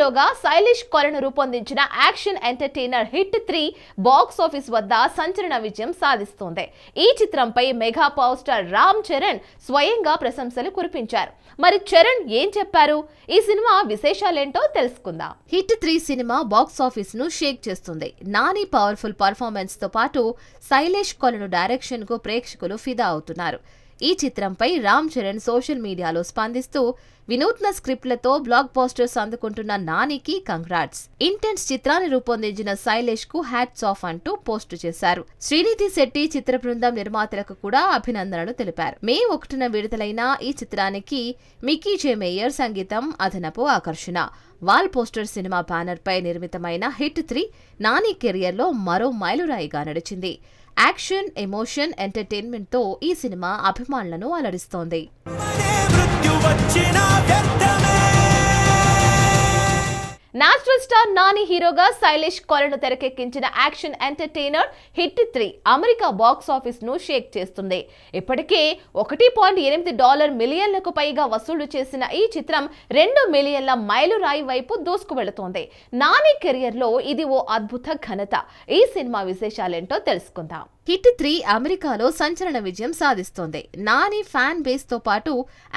హీరోగా శైలిష్ కొలను రూపొందించిన action entertainer hit three box office వద్ద సంచలన విజయం సాధిస్తోంది. ఈ చిత్రంపై mega power star Ram Charan స్వయంగా ప్రశంసలు కురిపించారు. మరి చరణ్ ఏం చెప్పారు? ఈ సినిమా విశేషాలేంటో తెలుసుకుందాం. హిట్ త్రీ సినిమా బాక్స్ ఆఫీస్ను షేక్ చేస్తుంది. నాని పవర్ఫుల్ పర్ఫార్మెన్స్తో పాటు శైలేష్ కొలను డైరెక్షన్కు ప్రేక్షకులు ఫిదా అవుతున్నారు. ఈ చిత్రంపై రామ్ చరణ్ సోషల్ మీడియాలో స్పందిస్తూ వినూత్న స్క్రిప్ట్లతో బ్లాక్ పోస్టర్స్ అందుకుంటున్న నానికి కంగ్రాట్స్. ఇంటెన్స్ చిత్రాన్ని రూపొందించిన శైలేష్కు హ్యాట్స్ ఆఫ్ అంటూ పోస్టు చేశారు. శ్రీనిధి శెట్టి చిత్ర బృందం నిర్మాతలకు కూడా అభినందనలు తెలిపారు. మే ఒకటిన విడుదలైన ఈ చిత్రానికి మిక్కీ మేయర్ సంగీతం అదనపు ఆకర్షణ. వాల్ పోస్టర్ సినిమా బ్యానర్ పై నిర్మితమైన హిట్ త్రీ నాని కెరియర్లో మరో మైలురాయిగా నడిచింది. యాక్షన్ ఎమోషన్ ఎంటర్టైన్మెంట్తో ఈ సినిమా అభిమానులను అలరిస్తోంది. స్టార్ నాని హీరోగా శైలేష్ కొలను తెరకెక్కించిన action entertainer hit three America box ఆఫీస్ను shake చేస్తుంది. ఇప్పటికే ఒకటి పాయింట్ ఎనిమిది డాలర్ మిలియన్లకు పైగా వసూలు చేసిన ఈ చిత్రం రెండు మిలియన్ల మైలురాయి వైపు దూసుకు వెళుతోంది నాని కెరియర్లో ఇది ఓ అద్భుత ఘనత. ఈ సినిమా విశేషాలేంటో తెలుసుకుందాం. హిట్ త్రీ అమెరికాలో సంచలన విజయం సాధిస్తోంది. నాని ఫ్యాన్ బేస్తో పాటు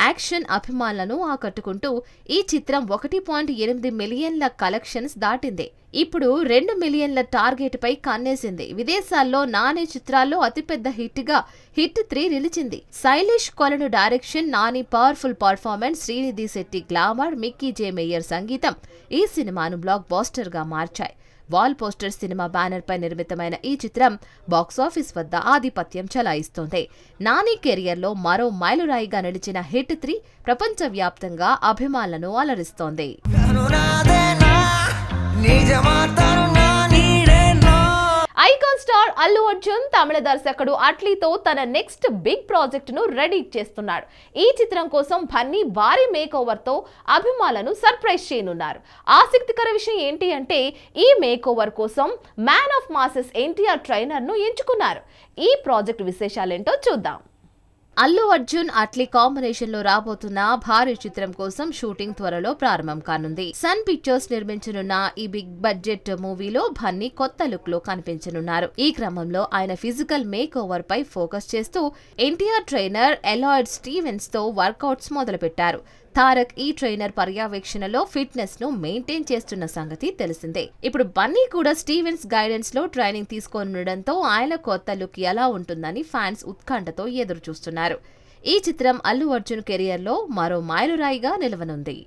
యాక్షన్ అభిమానులను ఆకట్టుకుంటూ ఈ చిత్రం ఒకటి పాయింట్ ఎనిమిది మిలియన్ల కలెక్షన్స్ దాటింది. ఇప్పుడు రెండు మిలియన్ల టార్గెట్ పై కన్నేసింది. విదేశాల్లో నాని చిత్రాల్లో అతిపెద్ద హిట్గా హిట్ త్రీ నిలిచింది. Sailesh Kolanu direction Nani powerful performance Srinidhi Shetty glamour Mickey J Meyer సంగీతం ఈ సినిమాను బ్లాక్ బాస్టర్గా మార్చాయి. వాల్ పోస్టర్ సినిమా బ్యానర్ పై నిర్మితమైన ఈ చిత్రం బాక్సాఫీస్ వద్ద ఆధిపత్యం చెలాయిస్తోంది. నాని కెరియర్లో మరో మైలురాయిగా నిలిచిన హిట్ త్రీ ప్రపంచవ్యాప్తంగా అభిమానులను అలరిస్తోంది. అల్లు అర్జున్ తమిళ దర్శకుడు అట్లీతో తన నెక్స్ట్ బిగ్ ప్రాజెక్టును రెడీ చేస్తున్నాడు. ఈ చిత్రం కోసం బన్నీ భారీ మేక్ ఓవర్తో అభిమానులను సర్ప్రైజ్ చేయనున్నారు. ఆసక్తికర విషయం ఏంటి అంటే ఈ మేక్ ఓవర్ కోసం మ్యాన్ ఆఫ్ మాసెస్ ఎన్టీఆర్ ట్రైనర్ను ఎంచుకున్నారు. ఈ ప్రాజెక్ట్ విశేషాలేంటో చూద్దాం. అల్లు అర్జున్ అట్లీ కాంబినేషన్లో రాబోతున్న భారీ చిత్రం కోసం షూటింగ్ త్వరలో ప్రారంభం కానుంది. సన్ పిక్చర్స్ నిర్మించనున్న ఈ బిగ్ బడ్జెట్ మూవీలో బన్నీ కొత్త లుక్లో కనిపించనున్నారు. ఈ క్రమంలో ఆయన ఫిజికల్ మేక్ ఓవర్ పై ఫోకస్ చేస్తూ ఎన్టీఆర్ ట్రైనర్ ఎలాయిడ్ స్టీవెన్స్తో వర్కౌట్స్ మొదలుపెట్టారు. తారక్ ఈ ట్రైనర్ పర్యవేక్షణలో ఫిట్నెస్ను మెయింటైన్ చేస్తున్న సంగతి తెలిసిందే. ఇప్పుడు బన్నీ కూడా స్టీవెన్స్ గైడెన్స్లో ట్రైనింగ్ తీసుకోనుండటంతో ఆయన కొత్త లుక్ ఎలా ఉంటుందని ఫ్యాన్స్ ఉత్కంఠతో ఎదురు చూస్తున్నారు ఈ చిత్రం అల్లు అర్జున్ కెరియర్లో మరో మాయలురాయిగా నిలవనుంది.